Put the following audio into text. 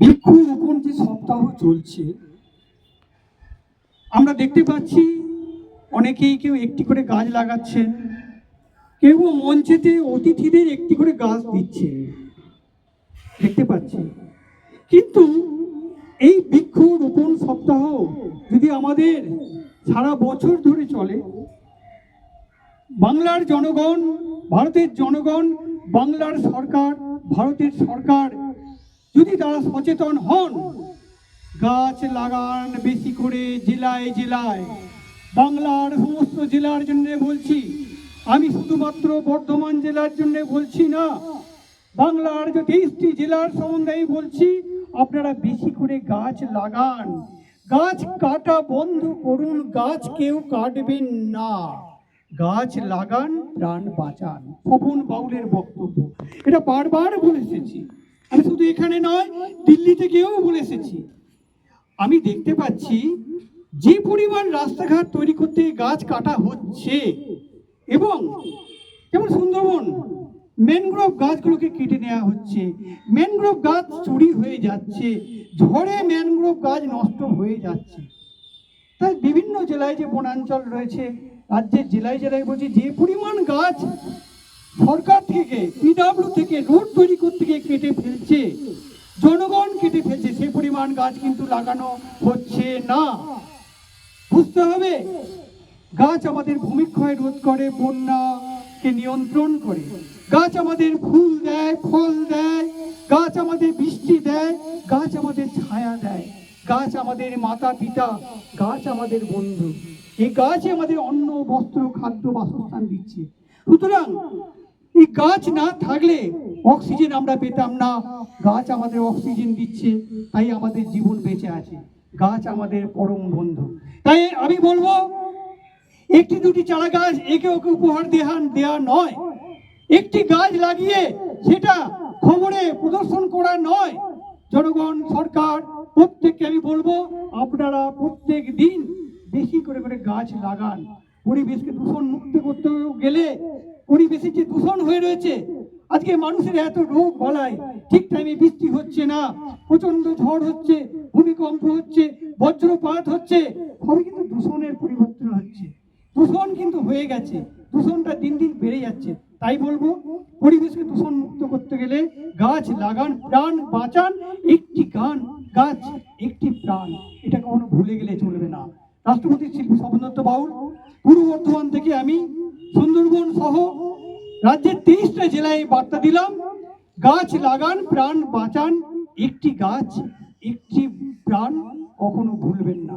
বৃক্ষরোপণ যে সপ্তাহ চলছে, আমরা দেখতে পাচ্ছি অনেকেই কেউ একটি করে গাছ লাগাচ্ছেন, কেউ মঞ্চেতে অতিথিদের একটি করে গাছ দিচ্ছে দেখতে পাচ্ছি। কিন্তু এই বৃক্ষরোপণ সপ্তাহ যদি আমাদের সারা বছর ধরে চলে, বাংলার জনগণ, ভারতের জনগণ, বাংলার সরকার, ভারতের সরকার যদি তারা সচেতন হন, গাছ লাগান বেশি করে জেলায় জেলায়। বাংলার সমস্ত জেলার জন্য বলছি, আমি শুধুমাত্র বর্ধমান জেলার জন্য বলছি না, বাংলার যে তেইশটি জেলার সম্বন্ধেই বলছি, আপনারা বেশি করে গাছ লাগান। গাছ কাটা বন্ধ করুন, গাছ কেউ কাটবেন না। গাছ লাগান, প্রাণ বাঁচান। স্বপন বাউলের বক্তব্য। এটা বারবার বলে এসেছি। আমি শুধু এখানে নয়, দিল্লিতে গিয়েও বলে এসেছি। আমি দেখতে পাচ্ছি যে পরিমাণ রাস্তাঘাট তৈরি করতে গাছ কাটা হচ্ছে এবং যেমন সুন্দরবন ম্যানগ্রোভ গাছগুলোকে কেটে নেওয়া হচ্ছে। ম্যানগ্রোভ গাছ চুরি হয়ে যাচ্ছে, ঝড়ে ম্যানগ্রোভ গাছ নষ্ট হয়ে যাচ্ছে। তাই বিভিন্ন জেলায় যে বনাঞ্চল রয়েছে, রাজ্যের জেলায় জেলায় বলছি যে পরিমাণ গাছ সরকার থেকে পিডাব্লিউ থেকে রোড তৈরি করতে গিয়ে কেটে ফেলছে। জনগণ কেটে ফেলছে। সে পরিমাণ গাছ কিন্তু লাগানো হচ্ছে না। বুঝতে হবে, গাছ আমাদের ভূমিক্ষয় রোধ করে, বন্যাকে নিয়ন্ত্রণ করে। গাছ আমাদের ফুল দেয়, ফল দেয়, গাছ আমাদের বৃষ্টি দেয়, গাছ আমাদের ছায়া দেয়। গাছ আমাদের মাতা পিতা, গাছ আমাদের বন্ধু। এই গাছই আমাদের অন্ন, বস্ত্র, খাদ্য, বাসস্থান দিচ্ছে। সুতরাং এই গাছ না থাকলে অক্সিজেন আমরা পেতাম না। গাছ আমাদের অক্সিজেন দিচ্ছে, তাই আমাদের জীবন বেঁচে আছে। গাছ আমাদের পরম বন্ধু। তাই আমি বলব, একটি দুটি চারা গাছ একে ওকে উপহার দেওয়া দেওয়া নয়। একটি গাছ লাগিয়ে সেটা খবরে প্রদর্শন করা নয়। জনগণ, সরকার, প্রত্যেককে আমি বলব, আপনারা প্রত্যেক দিন বেশি করে করে গাছ লাগান। পরিবেশকে দূষণ মুক্ত করতে গেলে পরিবেশে যে দূষণ হয়ে রয়েছে, আজকে মানুষের এত রোগ বলায় ঠিক টাইমে বৃষ্টি হচ্ছে না প্রচণ্ড ঝড় হচ্ছে, ভূমিকম্প হচ্ছে, বজ্রপাত হচ্ছে, সবই কিন্তু দূষণের পরিবর্তন হচ্ছে। দূষণ কিন্তু হয়ে গেছে, দূষণটা দিন দিন বেড়ে যাচ্ছে। তাই বলব, পরিবেশকে দূষণ মুক্ত করতে গেলে গাছ লাগান, প্রাণ বাঁচান, একটি গান, গাছ একটি প্রাণ, এটা কখনো ভুলে গেলে চলবে না। রাষ্ট্রপতি শিল্পী স্বপনদত্ত বাউল, পূর্ব বর্ধমান থেকে আমি সুন্দরবন সহ রাজ্যের তেইশটা জেলায় বার্তা দিলাম, গাছ লাগান, প্রাণ বাঁচান, একটি গাছ, একটি প্রাণ কখনো ভুলবেন না।